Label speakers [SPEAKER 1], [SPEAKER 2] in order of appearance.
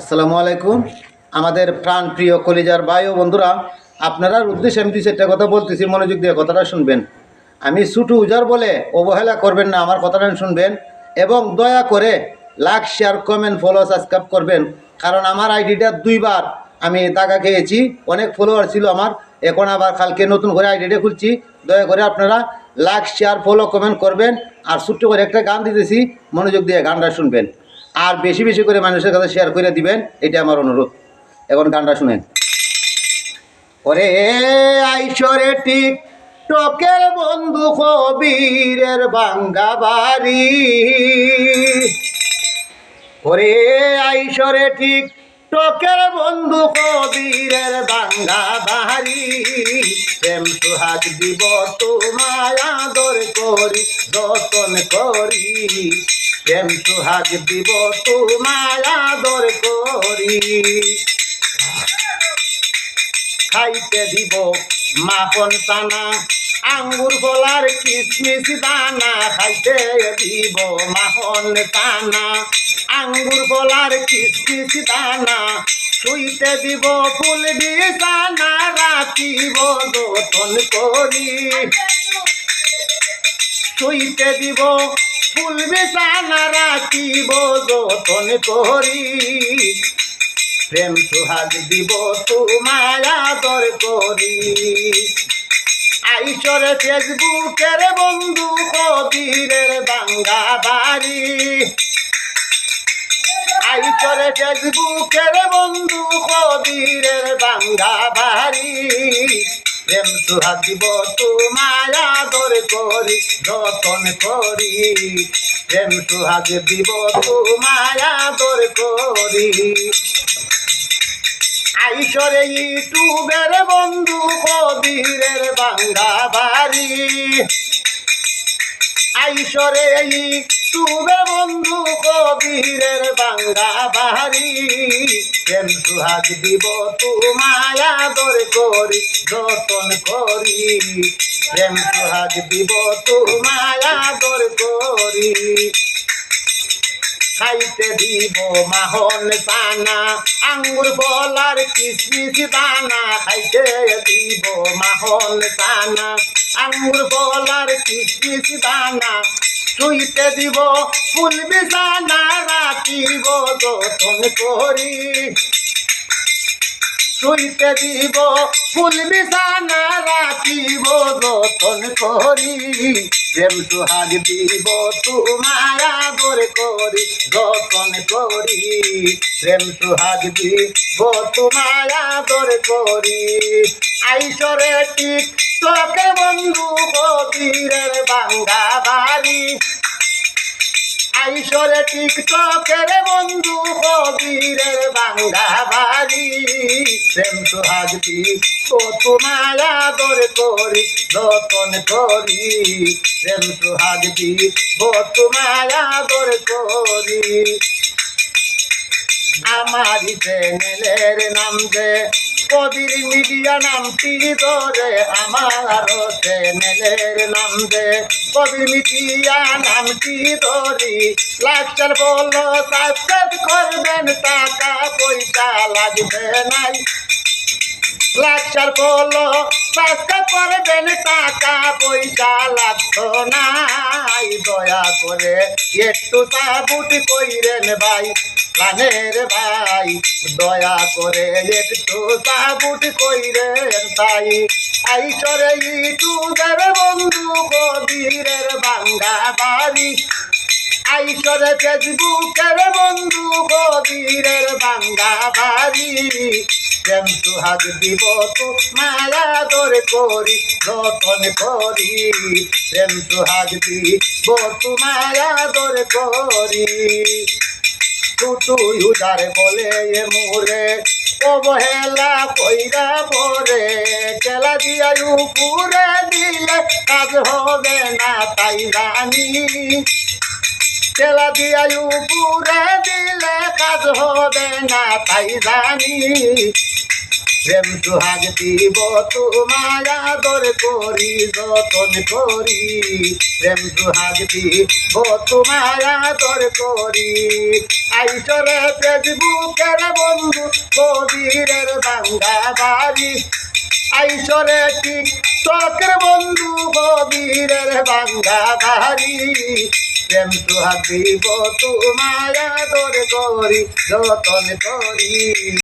[SPEAKER 1] আসসালামু আলাইকুম। আমাদের প্রাণ প্রিয় কলিজার ভাই ও বন্ধুরা, আপনারা উদ্দেশ্যে আমি দুই কথা বলতেছি, মনোযোগ দিয়ে কথাটা শুনবেন। আমি ছুটু উজার বলে অবহেলা করবেন না, আমার কথাটা শুনবেন এবং দয়া করে like share comment follow subscribe করবেন। কারণ আমার আইডিটা দুইবার আমি টাকা খেয়েছি, অনেক ফলোয়ার ছিল আমার, এখন আবার কালকে নতুন করে আইডিটা খুলছি। দয়া করে আপনারা লাইক শেয়ার ফলো কমেন্ট করবেন। আর ছোট্ট করে একটা গান দিতেছি, মনোযোগ দিয়ে গানটা শুনবেন। আর বেশি বেশি করে মানুষের কাছে শেয়ার করে দিবেন এটা আমার অনুরোধ। এখন গানটা শুনেন। ওরে আইসরে ঠিক টকের বন্ধু কবিরের বাঙ্গা বাড়ি। ওরে আইসরে ঠিক টকের বন্ধু কবিরের বাঙ্গা বাড়ি। প্রেম সুহাগ দিব তোমায়, আদর করি, যতন করি। প্রেম সুহাগ দিব তোমায় আদর করি? খাইতে দিব মাখন টানা আঙ্গুর ফলার কিসমিস দানা খাইতে দিব মাখন টানা আঙ্গুর ফলার কিসমিস দানা শুইতে দিব ফুল বিছানা রাখিব যতন করি। শুইতে দিব ফুল বিছানা রাখিব, যতন করি। প্রেম সুহাগ দিব, তোমায় আদর করি। আইসরে ফেসবুকের বন্ধু কবিরের বাঙ্গা বাড়ি। আইসরে ফেসবুকের বন্ধু কবিরের বাঙ্গা বাড়ি। প্রেম সুহাগ দিব তোমায় আদর করি যতন করি। প্রেম সুহাগ দিব তোমায় আদর করি। আইসরে ইউটিউবের বন্ধু কবিরের বাংলা বাড়ি। আইসরে ইউটিউবে বন্ধু কবিরের বাংলা বাড়ি প্রেম সুহাগ দিব তোমায় আদর করি, যতন করি। প্রেম সুহাগ দিব তোমায় আদর করি। খাইতে দিব মাহন পানা, আঙ্গুর বলার কিসমিস দানা। খাইতে দিব মাহন পানা আঙ্গুর বলার কিসমিস দানা শুইতে দিব ফুল বিছানা, রাখিব যতন করি। শুইতে দিব ফুল বিছানা, রাখিব যতন করি। প্রেম সুহাগ দিব তোমায় আদর করি, যতন করি। প্রেম সুহাগ দিব তোমায় আদর করি। আইসরে টিক তোকে বন্ধু কবিরের বাঙ্গা বাড়ি। আইসরে টিকটকের বন্ধু কবিরের বাঙ্গা বাড়ি। প্রেম সোহাগ দি ও তোমায় আদর করি, যতন করি। প্রেম সোহাগ দি ও তোমায় আদর করি। আমার চ্যানেলের নাম যে কবির মিডিয়া নাম নামটি ধরে আমার চ্যানেলের নাম দে কবির মিডিয়া নামটি ধরি লাস্টার বলো সাবস্ক্রাইব করবেন, টাকা পয়সা লাগবে নাই। লাস্টার বলো সাবস্ক্রাইব করবেন, টাকা পয়সা লাগতো নাই। দয়া করে একটু সাবুট কইরেন ভাই। প্রাণের ভাই, দয়া করে একটু সাবুট কইরেন তাই। আইসরে ইউটিউবের বন্ধু কবিরের বাঙ্গা বাড়ি। আইসরে ফেসবুকের বন্ধু কবিরের বাঙ্গা বাড়ি। প্রেম সুহাগ দিব তো মায়া দর করি যতন করি। প্রেম সুহাগ দিব তো মায়া দর করি। টুটু ইউজার বলে এ মোরে। অবহেলা কইরা পরে চেলা দিয়া উপরে দিলে কাজ হবে না তাই জানি চেলা দিয়া উপরে দিলে কাজ হবে না তাই জানি প্রেম সুহাগ দিব তোমায় আদর করি, যতন করি। প্রেম সুহাগ দিব তোমায় আদর করি। আইসরে ফেসবুকের বন্ধু, কবিরের বাঙ্গা বাড়ি। আইসরে টিকটকের বন্ধু, কবিরের বাঙ্গা বাড়ি। প্রেম সুহাগ দিব তোমায় আদর করি, যতন করি।